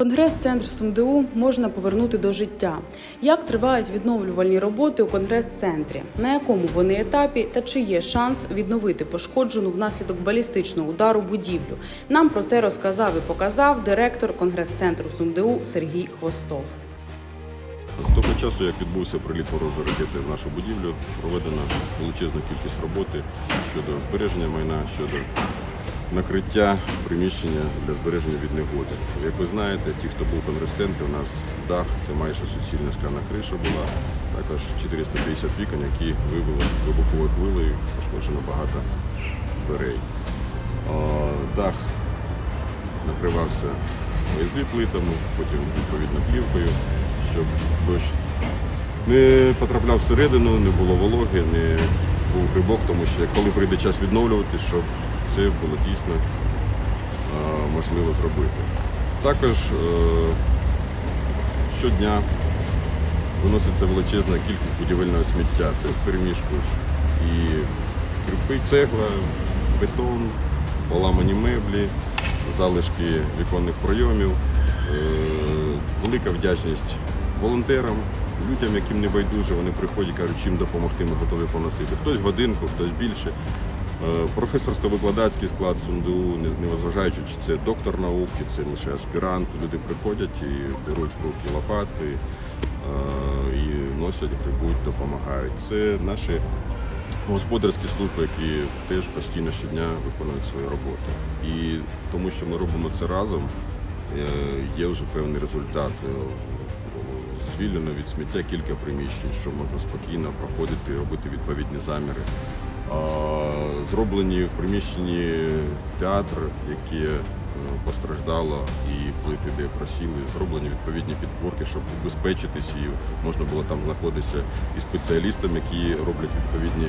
Конгрес-центр СумДУ можна повернути до життя. Як тривають відновлювальні роботи у конгрес-центрі? На якому вони етапі та чи є шанс відновити пошкоджену внаслідок балістичного удару будівлю? Нам про це розказав і показав директор конгрес-центру СумДУ Сергій Хвостов. З того часу, як відбувся приліт ворожої ракети в нашу будівлю, проведена величезна кількість роботи щодо збереження майна, щодо накриття приміщення для збереження від негоди. Як ви знаєте, ті, хто був в конгрес-центрі, у нас дах це майже суцільна скляна криша була, також 450 вікон, які вибили вибуховою хвилею, пошкоджено багато дверей. Дах накривався ОСБ плитами, потім відповідно плівкою, щоб дощ не потрапляв всередину, не було вологи, не був грибок, тому що коли прийде час відновлювати, щоб це було дійсно е, можливо зробити. Також е, щодня виноситься величезна кількість будівельного сміття. Це в переміжку і крупи, цегла, бетон, поламані меблі, залишки віконних пройомів. Е, Велика вдячність волонтерам, людям, яким не байдуже, вони приходять, кажуть, чим допомогти, ми готові поносити. Хтось годинку, хтось більше. Е, Професорсько-викладацький склад СумДУ, не- незважаючи, чи це доктор наук, чи це лише аспірант, люди приходять і беруть в руки лопати е, і носять, грибуть, допомагають. Це наші господарські служби, які теж постійно щодня виконують свою роботу. І тому що ми робимо це разом, е, є вже певний результат. Звільнено від сміття кілька приміщень, що можна спокійно проходити, робити відповідні заміри. Зроблені в приміщенні театр, яке е, постраждало, і плити, де просіли, зроблені відповідні підборки, щоб убезпечитись, і можна було там знаходитися і спеціалістам, які роблять відповідні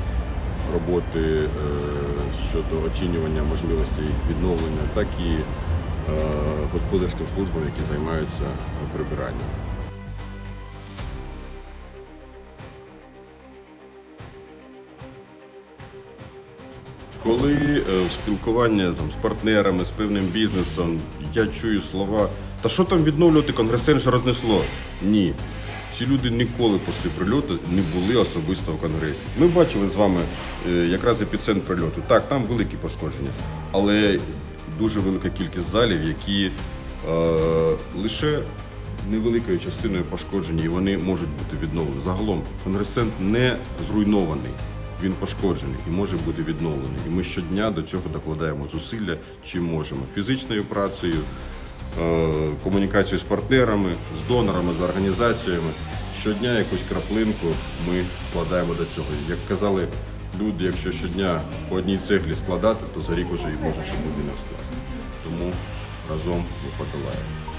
роботи е, щодо оцінювання можливостей відновлення, так і е, господарським службам, які займаються прибиранням. Коли е, в спілкування там, з партнерами, з певним бізнесом, я чую слова, та що там відновлювати, конгресен ж рознесло. Ні. Ці люди ніколи після прильоту не були особисто в конгресі. Ми бачили з вами е, якраз епіцентр прильоту. Так, там великі пошкодження, але дуже велика кількість залів, які е, лише невеликою частиною пошкоджені, і вони можуть бути відновлені. Загалом конгрес-центр не зруйнований. Він пошкоджений і може бути відновлений. І ми щодня до цього докладаємо зусилля, чим можемо фізичною працею, е, комунікацією з партнерами, з донорами, з організаціями. Щодня якусь краплинку ми вкладаємо до цього. Як казали люди, якщо щодня по одній цеглі складати, то за рік вже і може ще будинок скласти. Тому разом ми подолаємо.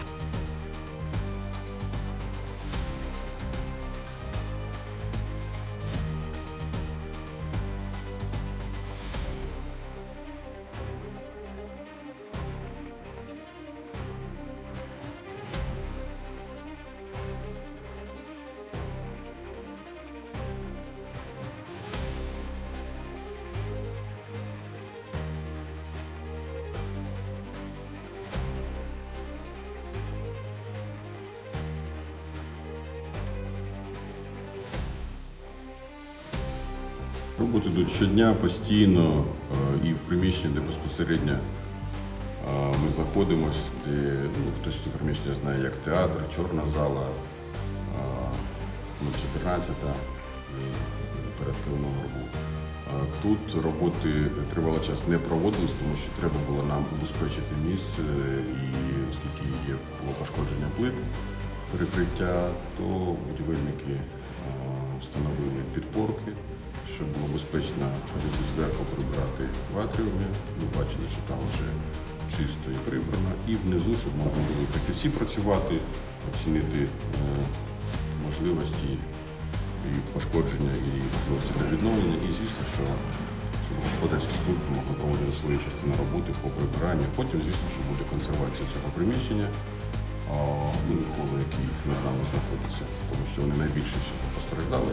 Роботи йдуть щодня постійно е, і в приміщенні, де безпосередньо е, ми знаходимося, де ну, хтось це приміщення знає як театр, чорна зала, е, ну, 14 і перед Кривому Рогу. Е, Тут роботи тривалий час не проводились, тому що треба було нам убезпечити місце і оскільки є було пошкодження плит перекриття, то будівельники е, встановили підпорки, щоб було безпечно зверху прибирати в атріумі. Ви бачили, що там вже чисто і прибрано. І внизу, щоб можна було фахівці працювати, оцінити е, можливості і пошкодження, і можливості для відновлення. І звісно, що господарські служби могли проводити свою частину роботи по прибиранню. Потім, звісно, що буде консервація цього приміщення, а, ну, і холу, який над нами знаходиться, тому що вони найбільше всього постраждали.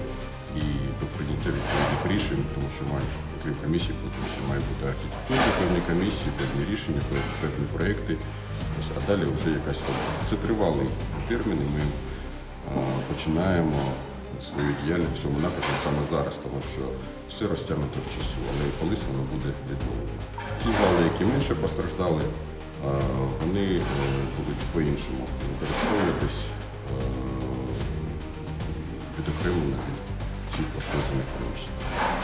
І до прийняття відповідних рішень, тому що мають крім комісії, ще має бути архітектурні певні комісії, певні рішення, певні проекти. А далі вже якась робота. Це тривалий термін, і ми починаємо свою діяльність в цьому напрямку саме зараз, тому що все розтягнуто в часу, але колись воно буде відновлено. Ті зали, які менше постраждали, вони е, будуть по-іншому використовуватись е, відокремлено від всіх пошкоджених приміщень.